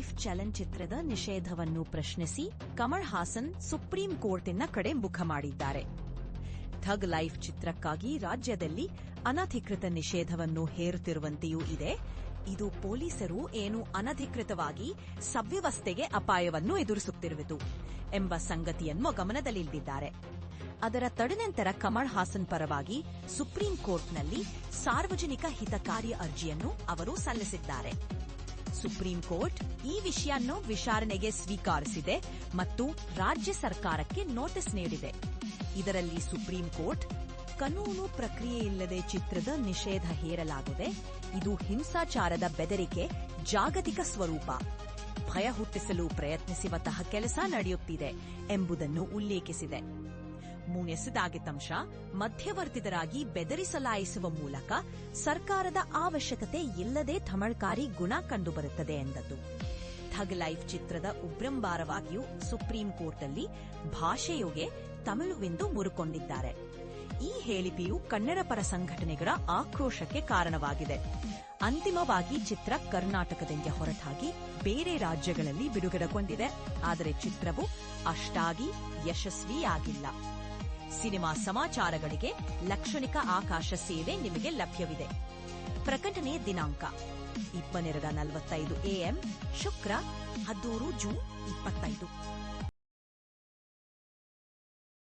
Life ಚಲನಚಿತ್ರದ ನಿಷೇಧವನ್ನು ಪ್ರಶ್ನಿಸಿ ಕಮಲ್ ಹಾಸನ್ ಸುಪ್ರೀಂ ಕೋರ್ಟಿನ ಕಡೆ ಮುಖ ಮಾಡಿದ್ದಾರೆ. ಥಗ್ ಲೈಫ್ ಚಿತ್ರಕ್ಕಾಗಿ ರಾಜ್ಯದಲ್ಲಿ ಅನಧಿಕೃತ ನಿಷೇಧವನ್ನು ಹೇರುತ್ತಿರುವಂತೆಯೂ ಇದೆ. ಇದು ಪೊಲೀಸರು ಏನು ಅನಧಿಕೃತವಾಗಿ ಸವ್ಯವಸ್ಥೆಗೆ ಅಪಾಯವನ್ನು ಎದುರಿಸುತ್ತಿರುವುದು ಎಂಬ ಸಂಗತಿಯನ್ನು ಗಮನದಲ್ಲಿಟ್ಟಿದ್ದಾರೆ ಅದರ ತಡನಂತರ ಕಮಲ್ ಹಾಸನ್ ಪರವಾಗಿ ಸುಪ್ರೀಂ ಕೋರ್ಟ್ನಲ್ಲಿ ಸಾರ್ವಜನಿಕ ಹಿತಕಾರಿ ಅರ್ಜಿಯನ್ನು ಅವರು ಸಲ್ಲಿಸಿದ್ದಾರೆ. ಸುಪ್ರೀಂ ಕೋರ್ಟ್ ಈ ವಿಷಯನ್ನು ವಿಚಾರಣೆಗೆ ಸ್ವೀಕರಿಸಿದೆ ಮತ್ತು ರಾಜ್ಯ ಸರ್ಕಾರಕ್ಕೆ ನೋಟಿಸ್ ನೀಡಿದೆ. ಇದರಲ್ಲಿ ಸುಪ್ರೀಂ ಕೋರ್ಟ್ ಕಾನೂನು ಪ್ರಕ್ರಿಯೆಯಿಲ್ಲದೆ ಚಿತ್ರದ ನಿಷೇಧ ಹೇರಲಾಗಿದೆ. ಇದು ಹಿಂಸಾಚಾರದ ಬೆದರಿಕೆ, ಜಾಗತಿಕ ಸ್ವರೂಪ. ಭಯ ಹುಟ್ಟಿಸಲು ಪ್ರಯತ್ನಿಸುವಂತಹ ಕೆಲಸ ನಡೆಯುತ್ತಿದೆ ಎಂಬುದನ್ನು ಉಲ್ಲೇಖಿಸಿದೆ. ಮೂನೆಸದಾಗಿತ್ತಂಶ ಮಧ್ಯವರ್ತಿತರಾಗಿ ಬೆದರಿಸಲಾಯಿಸುವ ಮೂಲಕ ಸರ್ಕಾರದ ಅವಶ್ಯಕತೆ ಇಲ್ಲದೆ ಥಮಳ್ಕಾರಿ ಗುಣ ಕಂಡುಬರುತ್ತದೆ ಎಂದದ್ದು. ಥಗ್ ಲೈಫ್ ಚಿತ್ರದ ಉಬ್ರಂಬಾರವಾಗಿಯೂ ಸುಪ್ರೀಂ ಕೋರ್ಟ್ನಲ್ಲಿ ಭಾಷೆಯುಗೆ ತಮಿಳುವೆಂದು ಮುರುಕೊಂಡಿದ್ದಾರೆ. ಈ ಹೇಳಿಕೆಯು ಕನ್ನಡ ಪರ ಸಂಘಟನೆಗಳ ಆಕ್ರೋಶಕ್ಕೆ ಕಾರಣವಾಗಿದೆ. ಅಂತಿಮವಾಗಿ ಚಿತ್ರ ಕರ್ನಾಟಕದಿಂದ ಹೊರತಾಗಿ ಬೇರೆ ರಾಜ್ಯಗಳಲ್ಲಿ ಬಿಡುಗಡೆಗೊಂಡಿದೆ. ಆದರೆ ಚಿತ್ರವು ಅಷ್ಟಾಗಿ ಯಶಸ್ವಿಯಾಗಿಲ್ಲ. ಸಿನಿಮಾ ಸಮಾಚಾರಗಳಿಗೆ ಲಕ್ಷಣಿಕ ಆಕಾಶ ಸೇವೆ ನಿಮಗೆ ಲಭ್ಯವಿದೆ. ಪ್ರಕಟಣೆ ದಿನಾಂಕ ಇಪ್ಪನ್ನೆರಡ ನಲವತ್ತೈದು ಎಎಂ ಶುಕ್ರ ಹದಿಮೂರು ಜೂನ್ ಇಪ್ಪತ್ತೈದು.